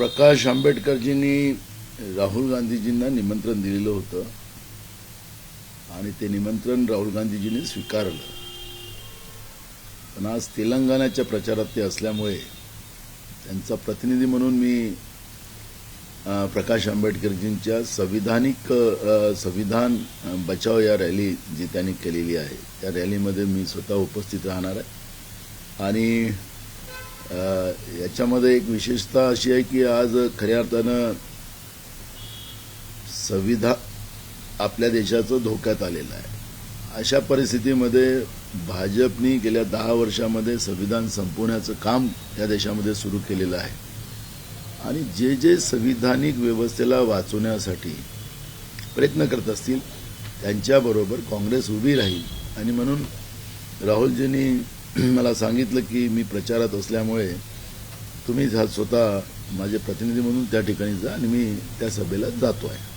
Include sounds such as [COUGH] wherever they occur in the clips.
प्रकाश आंबेडकरजींनी राहुल गांधीजींना निमंत्रण दिलेलं होतं आणि ते निमंत्रण राहुल गांधीजींनी स्वीकारलं. पण आज तेलंगणाच्या प्रचारात ते असल्यामुळे त्यांचा प्रतिनिधी म्हणून मी प्रकाश आंबेडकरजींच्या संविधानिक संविधान बचाव या रॅली जी त्यांनी केलेली आहे त्या रॅलीमध्ये मी स्वतः उपस्थित राहणार आहे. आणि याच्यामध्ये एक विशेषता अशी आहे की आज खऱ्या अर्थानं संविधान आपल्या देशाचं धोक्यात आलेलं आहे. अशा परिस्थितीमध्ये भाजपनी गेल्या दहा वर्षामध्ये संविधान संपवण्याचं काम त्या देशामध्ये सुरू केलेलं आहे. आणि जे जे संविधानिक व्यवस्थेला वाचवण्यासाठी प्रयत्न करत असतील त्यांच्याबरोबर काँग्रेस उभी राहील. आणि म्हणून राहुलजींनी [CLEARS THROAT] मला सांगितलं की मी प्रचारात असल्यामुळे तुम्ही जा- स्वतः माझे प्रतिनिधी म्हणून त्या ठिकाणी जा आणि मी त्या सभेला जातो आहे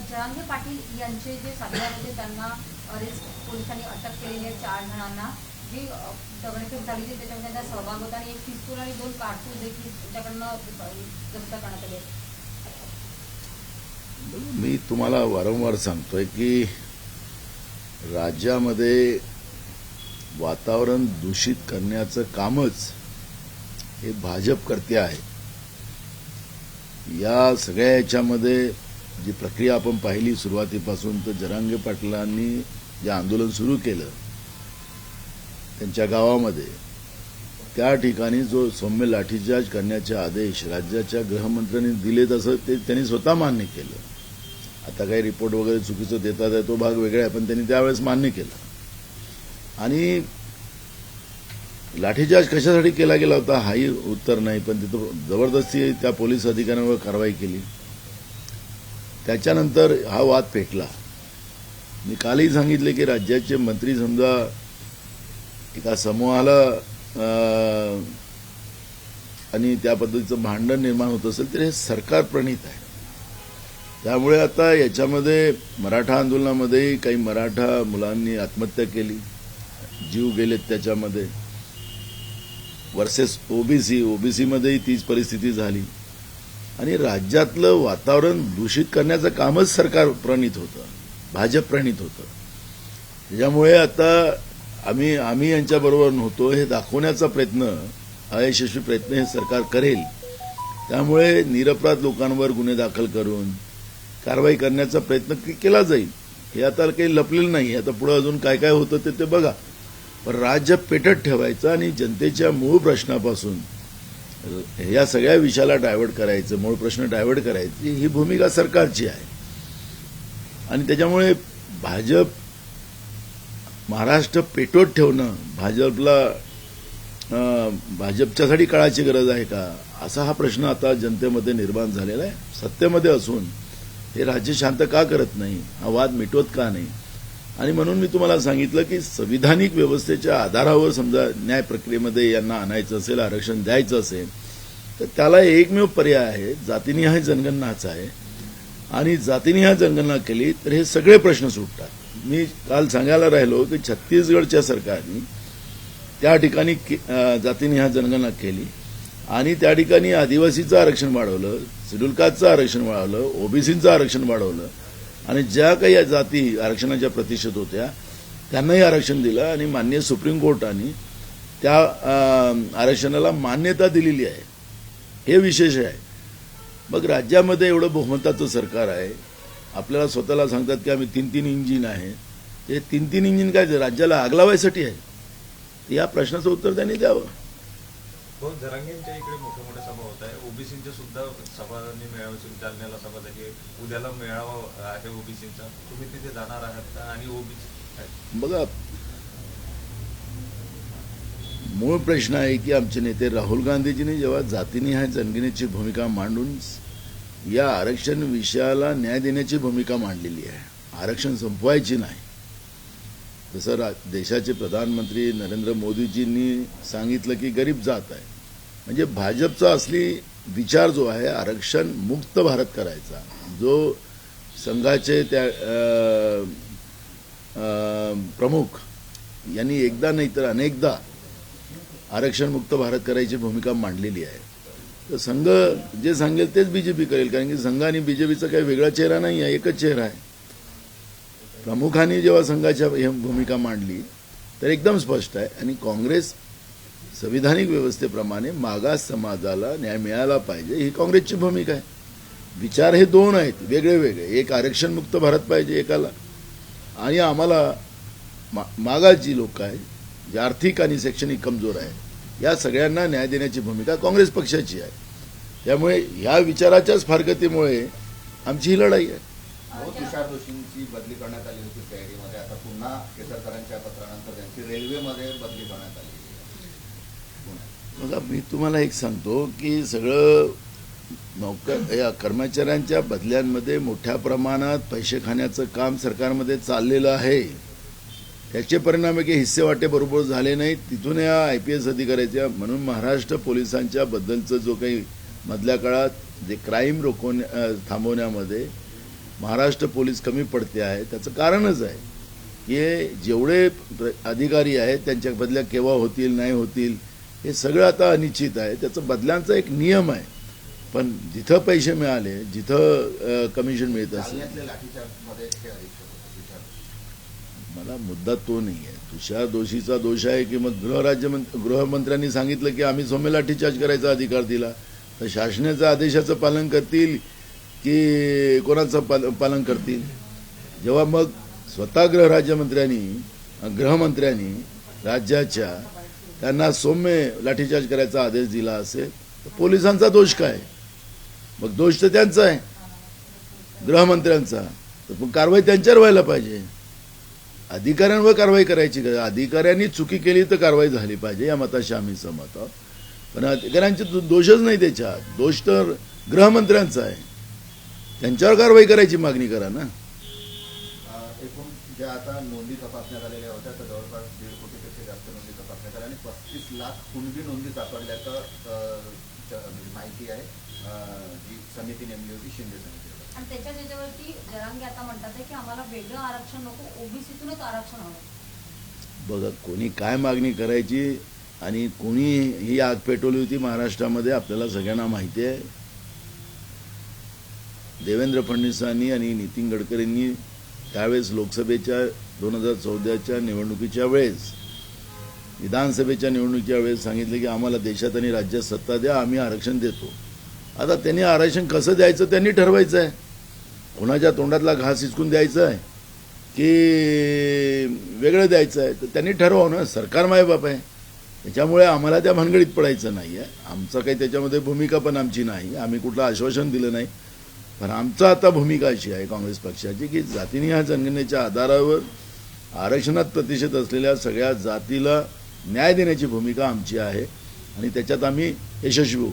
जरांगे पाटील यांचे जे साताऱ्यामध्ये त्यांना अरेस्ट पोलिसांनी अटक केलेली आहे चार जणांना. जी दगडफेक झाली होती त्याच्यामध्ये त्यांचा सहभाग होता आणि एक पिस्तूल आणि दोन कारतूस देखील त्यांच्याकडनं जप्त करण्यात आले. मी तुम्हाला वारंवार सांगतोय की राज्यामध्ये वातावरण दूषित करण्याचं कामच हे भाजप करते आहे. या सगळ्या याच्यामध्ये जी प्रक्रिया आपण पाहिली सुरुवातीपासून तर जरांगे पाटलांनी जे आंदोलन सुरू केलं त्यांच्या गावामध्ये त्या ठिकाणी जो सौम्य लाठीचार्ज करण्याचे आदेश राज्याच्या गृहमंत्र्यांनी दिले तसं ते त्यांनी स्वतः मान्य केलं. आता काही रिपोर्ट वगैरे चुकीचं देतात आहे तो भाग वेगळा आहे पण त्यांनी त्यावेळेस मान्य केलं. आणि लाठीचार्ज कशासाठी केला गेला होता हाही उत्तर नाही पण तिथं जबरदस्ती त्या पोलीस अधिकाऱ्यांवर कारवाई केली. त्याच्यानंतर हा वाद पेटला. मी कालही सांगितले की राज्याचे मंत्री समजा एका समूहाला अं, आणि त्या पद्धतीचं भांडण निर्माण होत असेल तर हे सरकार प्रणित आहे. त्यामुळे आता याच्यामध्ये मराठा आंदोलनामध्येही काही मराठा मुलांनी आत्महत्या केली जीव गेलेत त्याच्यामध्ये. वर्सेस ओबीसी ओबीसीमध्येही तीच परिस्थिती झाली. आणि राज्यातलं वातावरण दूषित करण्याचं कामच सरकार प्रणित होतं भाजप प्रणित होतं. त्याच्यामुळे आता आम्ही आम्ही यांच्याबरोबर नव्हतो हे दाखवण्याचा प्रयत्न अयशस्वी प्रयत्न हे सरकार करेल. त्यामुळे निरपराध लोकांवर गुन्हे दाखल करून कारवाई करण्याचा प्रयत्न केला जाईल. हे आता काही लपलेलं नाही. आता पुढे अजून काय काय होतं ते ते बघा. पण राज्य पेटत ठेवायचं आणि जनतेच्या मूळ प्रश्नापासून या सगळ्या विषयाला डायव्हर्ट करायचं मूळ प्रश्न डायव्हर्ट करायची ही भूमिका सरकारची आहे. आणि त्याच्यामुळे भाजप महाराष्ट्र पेटवत ठेवणं भाजपला भाजपच्यासाठी काळाची गरज आहे का? असा हा प्रश्न आता जनतेमध्ये निर्माण झालेला आहे. सत्तेमध्ये असून हे राज्य शांत का करत नाही? हा वाद मिटवत का नाही? आणि म्हणून मी तुम्हाला सांगितलं की संविधानिक व्यवस्थेच्या आधारावर समजा न्याय प्रक्रियेमध्ये यांना आणायचं असेल आरक्षण द्यायचं असेल तर त्याला एकमेव पर्याय आहे जातीनिहाय जनगणनाच आहे. आणि जातीनिहाय जनगणना केली तर हे सगळे प्रश्न सुटतात. मी काल सांगायला राहिलो की छत्तीसगडच्या सरकारने त्या ठिकाणी जातीने अं, जातीनिहाय जनगणना केली आणि त्या ठिकाणी आदिवासीचं आरक्षण वाढवलं शेड्यूल कास्टचं आरक्षण वाढवलं ओबीसीचं आरक्षण वाढवलं आणि ज्या काही जाती आरक्षणाच्या प्रतिष्ठेत होत्या त्यांनाही आरक्षण दिलं आणि मान्य सुप्रीम कोर्टाने त्या आरक्षणाला मान्यता दिलेली आहे. हे विशेष आहे. मग राज्यामध्ये एवढं बहुमताचं सरकार आहे आपल्याला स्वतःला सांगतात की आम्ही तीन तीन इंजिन आहे. ते तीन तीन इंजिन काय राज्याला आग लावायसाठी आहे? या प्रश्नाचं उत्तर त्यांनी द्यावं. हो जरांगेंच्या इकडे मोठ्या मोठ्या सभा होत आहे. ओबीसींच्या सुद्धा सभांनी मेळाव्याची जालन्याला सभा झाली उद्याला मेळावा आहे ओबीसींचा. तुम्ही तिथे जाणार आहात का? आणि ओबीसी बघा मूळ प्रश्न आहे की आमचे नेते राहुल गांधीजींनी जेव्हा जातीनिहाय जनगणनेची भूमिका मांडून या आरक्षण विषयाला न्याय देण्याची भूमिका मांडलेली आहे. आरक्षण संपवायची नाही. जसं रा देशाचे प्रधानमंत्री नरेंद्र मोदीजींनी सांगितलं की गरीब जात आहे. म्हणजे भाजपचा असली विचार जो आहे आरक्षण मुक्त भारत करायचा जो संघाचे त्या अं, प्रमुख यांनी एकदा नाही तर अनेकदा आरक्षणमुक्त भारत करायची भूमिका मांडलेली आहे. तर संघ जे सांगेल तेच बीजेपी करेल कारण की संघ आणि बीजेपीचा काही वेगळा चेहरा नाही आहे एकच चेहरा आहे. प्रमुखांनी जेव्हा संघाच्या भूमिका मांडली तर एकदम स्पष्ट आहे. आणि काँग्रेस संविधानिक व्यवस्थेप्रमाणे मागास समाजाला न्याय मिळाला पाहिजे ही काँग्रेसची भूमिका आहे. विचार हे दोन आहेत वेगळे वेगळे एक आरक्षणमुक्त भारत पाहिजे एकाला. आणि आम्हाला मा मागास जी लोक आहेत जे आर्थिक आणि शैक्षणिक कमजोर आहे या सगळ्यांना न्याय देण्याची भूमिका काँग्रेस पक्षाची आहे. त्यामुळे ह्या विचाराच्याच फारकतीमुळे आमची ही लढाई आहे. हो तुषार जोशींची बदली करण्यात आली होती तयारीमध्ये. आता पुन्हा केसरकरांच्या पत्रानंतर त्यांची रेल्वेमध्ये बदली करण्यात आली. बघा मी तुम्हाला एक सांगतो की सगळं नौकर या कर्मचाऱ्यांच्या बदल्यांमध्ये मोठ्या प्रमाणात पैसे खाण्याचं काम सरकारमध्ये चाललेलं आहे. त्याचे परिणाम की हिस्से वाटे बरोबर झाले नाहीत. तिथून या आय पी एस अधिकाऱ्याच्या म्हणून महाराष्ट्र पोलिसांच्या बद्दलचं जो काही मधल्या काळात जे क्राईम रोखवण्या थांबवण्यामध्ये महाराष्ट्र पोलीस कमी पडते आहे त्याचं कारणच आहे. की जेवढे अधिकारी आहेत त्यांच्या बदल्या केव्हा होतील नाही होतील हे सगळं आता अनिश्चित आहे. त्याचं बदल्यांचा एक नियम आहे. पण जिथं पैसे मिळाले जिथं कमिशन मिळत असेल. मला मुद्दा तो नाही आहे. तुषार दोषीचा दोष आहे की मग गृहराज्यमंत्री गृहमंत्र्यांनी सांगितलं की आम्ही सौम्य लाठीचार्ज करायचा अधिकार दिला. तर शासनाच्या आदेशाचं पालन करतील की कोणाचं पाल- पालन करतील? जेव्हा मग स्वतः गृहराज्यमंत्र्यांनी गृहमंत्र्यांनी राज्याच्या त्यांना सौम्य लाठीचार्ज करायचा आदेश दिला असेल तर पोलिसांचा दोष काय? मग दोष तर त्यांचा आहे. गृहमंत्र्यांचा. तर मग कारवाई त्यांच्यावर व्हायला पाहिजे. अधिकाऱ्यांवर कारवाई करायची अधिकाऱ्यांनी चुकी केली तर कारवाई झाली पाहिजे या मताशी आम्ही सहमत आहोत. पण अधिकाऱ्यांचे दो- दोषच नाही त्याच्यात. दोष तर गृहमंत्र्यांचा आहे. त्यांच्यावर कारवाई करायची मागणी करा ना. अं, एकूण ज्या आता नोंदी तपासण्यात आलेल्या होत्या तर जवळपास दीड कोटीपेक्षा जास्त नोंदी तपासण्यात आल्या आणि पस्तीस नोंदी सापडल्याचं च- माहिती आहे जी समिती नेमली होती शिंदे समिती. आणि त्याच्या त्याच्यावरती जरांगे आता म्हणतात आहे की आम्हाला वेगळं आरक्षण नको ओबीसीतूनच आरक्षण हवं. बघा कोणी काय मागणी करायची आणि कोणी ही आग पेटवली होती महाराष्ट्रामध्ये आपल्याला सगळ्यांना माहिती आहे. देवेंद्र फडणवीसांनी आणि नितीन गडकरींनी त्यावेळेस लोकसभेच्या दोन हजार चौदाच्या निवडणुकीच्या वेळेस विधानसभेच्या निवडणुकीच्या वेळेस सांगितलं की आम्हाला देशात आणि राज्यात सत्ता द्या आम्ही आरक्षण देतो. आता त्यांनी आरक्षण कसं द्यायचं त्यांनी ठरवायचं आहे कोणाच्या तोंडातला घास हिचकून द्यायचा आहे की वेगळं द्यायचं आहे तर त्यांनी ठरवा ना. सरकार मायबाप आहे. त्याच्यामुळे आम्हाला त्या भानगडीत पडायचं नाही आहे आमचं काही त्याच्यामध्ये भूमिका पण आमची नाही. आम्ही कुठलं आश्वासन दिलं नाही. पण आमचं आता भूमिका अशी आहे काँग्रेस पक्षाची की जातीनिहाय जनगणनेच्या आधारावर आरक्षणात प्रतिष्ठित असलेल्या सगळ्या जातीला न्याय देण्याची भूमिका आमची आहे आणि त्याच्यात आम्ही यशस्वी होऊ.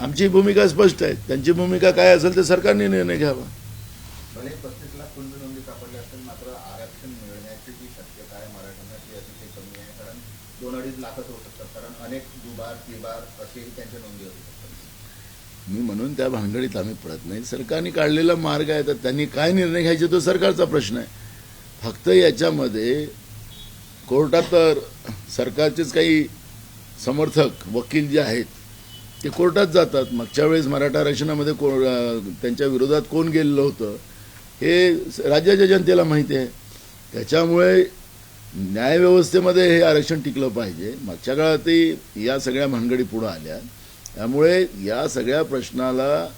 आमची भूमिका स्पष्ट आहे. त्यांची भूमिका काय असेल ते सरकारने निर्णय घ्यावा. दोन अडीच लाखच होऊ शकतात. कारण अनेक दुबार तिबार असेही त्यांच्या नोंदी असू शकतात. मी म्हणून त्या भानगडीत आम्ही पडत नाही. सरकारने काढलेला मार्ग आहे तर त्यांनी काय निर्णय घ्यायचे तो सरकारचा प्रश्न आहे. फक्त याच्यामध्ये कोर्टात तर सरकारचेच काही समर्थक वकील जे आहेत ते कोर्टात जातात. मागच्या वेळेस मराठा आरक्षणामध्ये को त्यांच्या विरोधात कोण गेलेलं होतं हे राज्याच्या जनतेला माहिती आहे. त्याच्यामुळे न्यायव्यवस्थेमध्ये हे आरक्षण टिकलं पाहिजे. मागच्या काळातही या सगळ्या भानगडी पुढं आल्या. त्यामुळे या सगळ्या प्रश्नाला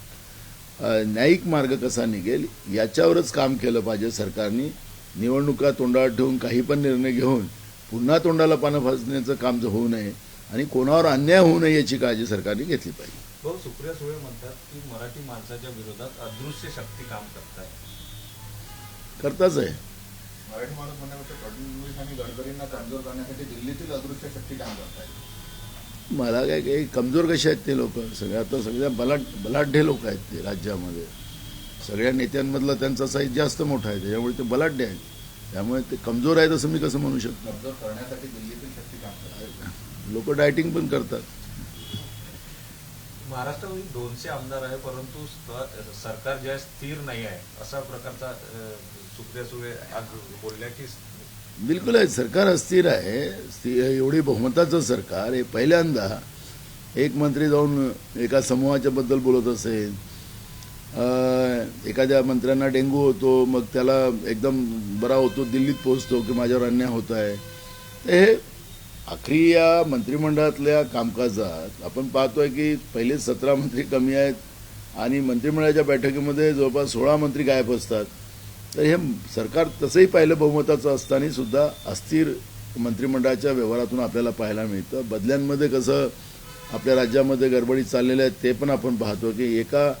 न्यायिक मार्ग कसा निघेल याच्यावरच काम केलं पाहिजे सरकारने. निवडणुका तोंडावर ठेवून काही पण निर्णय घेऊन पुन्हा तोंडाला पानं फासण्याचं काम जर होऊ नये आणि कोणावर अन्याय होऊ नये याची काळजी सरकारने घेतली पाहिजे. सुप्रिया सुळे म्हणतात की मराठी माणसाच्या विरोधात अदृश्य शक्ती काम करताय. करताच आहे. मराठी माणूस म्हणण्यापेक्षा फडणवीस आणि गडकरींना कमजोर करण्यासाठी दिल्लीतील अदृश्य शक्ती काम करतायत मला काय काही कमजोर कसे आहेत ते लोक? सगळ्या आता सगळ्या बलाढ बलाढ्य लोक आहेत ते राज्यामध्ये. सगळ्या नेत्यांमधला त्यांचा साईज जास्त मोठा आहे त्याच्यामुळे ते बलाढ्य आहेत. त्यामुळे ते कमजोर आहेत असं मी कसं म्हणू शकतो? कमजोर करण्यासाठी दिल्लीतील शक्ती काम करतात. लोक डायटिंग पण करतात. महाराष्ट्रामध्ये दोनशे आमदार आहे परंतु सरकार जे आहे स्थिर नाही आहे असा प्रकारचा सुप्रिया सुळे आज बोलल्या की बिलकुल आहे सरकार अस्थिर आहे. स्थि- एवढी बहुमताचं सरकार हे पहिल्यांदा एक मंत्री जाऊन एका समूहाच्या बद्दल बोलत असेल. अं, एखाद्या मंत्र्यांना डेंगू होतो मग त्याला एकदम बरा होतो दिल्लीत पोहोचतो की माझ्यावर अन्याय होत आहे. तर हे आखरी या मंत्रिमंडळातल्या कामकाजात आपण पाहतोय की पहिले सतरा मंत्री कमी आहेत आणि मंत्रिमंडळाच्या बैठकीमध्ये जवळपास सोळा मंत्री गायब असतात. तर हे सरकार तसंही पाहिलं बहुमताचं असताना सुद्धा अस्थिर मंत्रिमंडळाच्या व्यवहारातून आपल्याला पाहायला मिळतं. बदल्यांमध्ये कसं आपल्या राज्यामध्ये गडबडी चाललेल्या आहेत ते पण आपण पाहतो की एका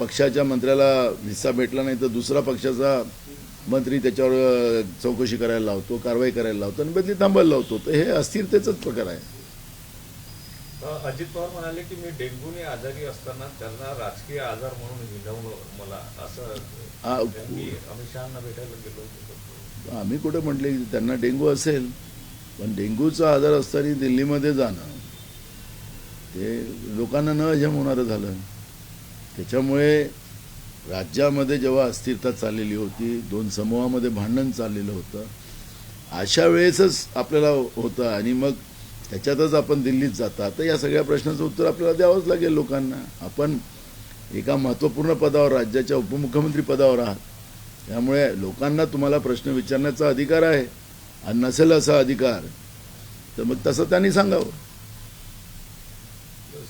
पक्षाच्या मंत्र्याला हिस्सा भेटला नाही तर दुसरा पक्षाचा मंत्री त्याच्यावर चौकशी करायला लावतो कारवाई करायला लावतो आणि बदली थांबायला लावतो. तर हे अस्थिरतेचाच प्रकार आहे. अजित पवार म्हणाले की मी डेंग्यूने आजारी असताना त्यांना राजकीय आजार म्हणून हिंडवलं मला असं आम्ही कुठं म्हटले की त्यांना डेंगू असेल पण डेंग्यूचा आजार असताना दिल्लीमध्ये जाणं ते लोकांना न हजम होणारं झालं. त्याच्यामुळे राज्यामध्ये जेव्हा अस्थिरता चाललेली होती दोन समूहामध्ये भांडण चाललेलं होतं अशा वेळेसच आपल्याला होतं आणि मग त्याच्यातच आपण दिल्लीत जाता. तर या सगळ्या प्रश्नाचं उत्तर आपल्याला द्यावंच लागेल लोकांना. आपण एका महत्त्वपूर्ण पदावर राज्याच्या उपमुख्यमंत्री पदावर आहात. त्यामुळे लोकांना तुम्हाला प्रश्न विचारण्याचा अधिकार आहे. आणि नसेल असा अधिकार तर मग तसं त्यांनी सांगावं.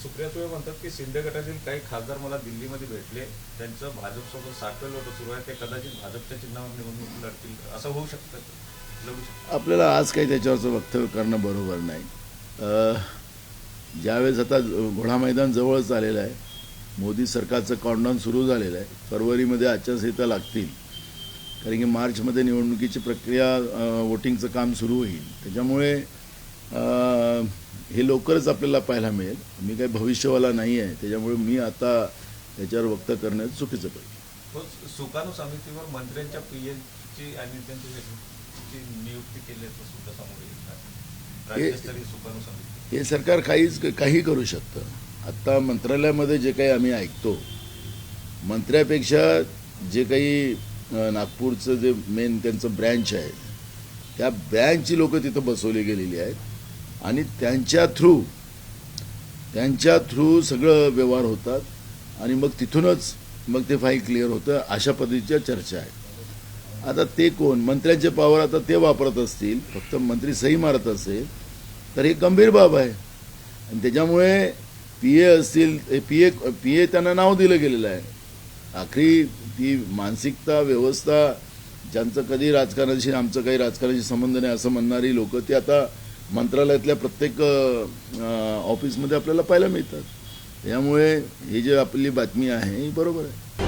सुप्रिया सुळे म्हणतात की शिंदे गटातील काही खासदार मला दिल्लीमध्ये भेटले. त्यांचं भाजपसोबत साठवलं होतं सुरू आहे. ते कदाचित भाजपच्या चिन्हावर निवडणूक लढतील. असं होऊ शकतं. आपल्याला आज काही त्याच्यावरचं वक्तव्य करणं बरोबर नाही. अं, ज्यावेळेस आता घोडा मैदान जवळच आलेलं आहे मोदी सरकारचं काउंटडाऊन सुरू झालेलं आहे. फरवरीमध्ये आचारसंहिता लागतील. कारण की मार्चमध्ये निवडणुकीची प्रक्रिया वोटिंगचं काम सुरू होईल. त्याच्यामुळे हे लवकरच आपल्याला पाहायला मिळेल. मी काही भविष्यवाला नाही आहे. त्याच्यामुळे मी आता त्याच्यावर वक्तव्य करणं चुकीचं पडेल. हो, सुकाणू समितीवर मंत्र्यांच्या पीएची आणि त्यांची नियुक्ती सुद्धा समोर समिती. हे सरकार काहीच काही करू शकतं. आत्ता मंत्रालयामध्ये जे काही आम्ही ऐकतो मंत्र्यापेक्षा जे काही नागपूरचं जे मेन त्यांचं ब्रँच आहे त्या ब्रँचची लोक तिथं बसवली गेलेली आहेत आणि त्यांच्या थ्रू त्यांच्या थ्रू सगळं व्यवहार होतात आणि मग तिथूनच मग ते फाईल क्लिअर होतं अशा पद्धतीच्या चर्चा आहेत. आता ते कोण? मंत्र्यांचे पॉवर आता ते वापरत असतील फक्त मंत्री सही मारत असेल तर हे गंभीर बाब आहे. आणि त्याच्यामुळे पी ए असतील पी ए पी ए त्यांना नाव दिलं गेलेलं आहे. आखरी ती मानसिकता व्यवस्था ज्यांचं कधी राजकारणाशी आमचं काही राजकारणाशी संबंध नाही असं म्हणणारी लोक ती आता मंत्रालयातल्या प्रत्येक ऑफिसमध्ये आपल्याला पाहायला मिळतात. त्यामुळे ही जी आपली बातमी आहे ही बरोबर आहे.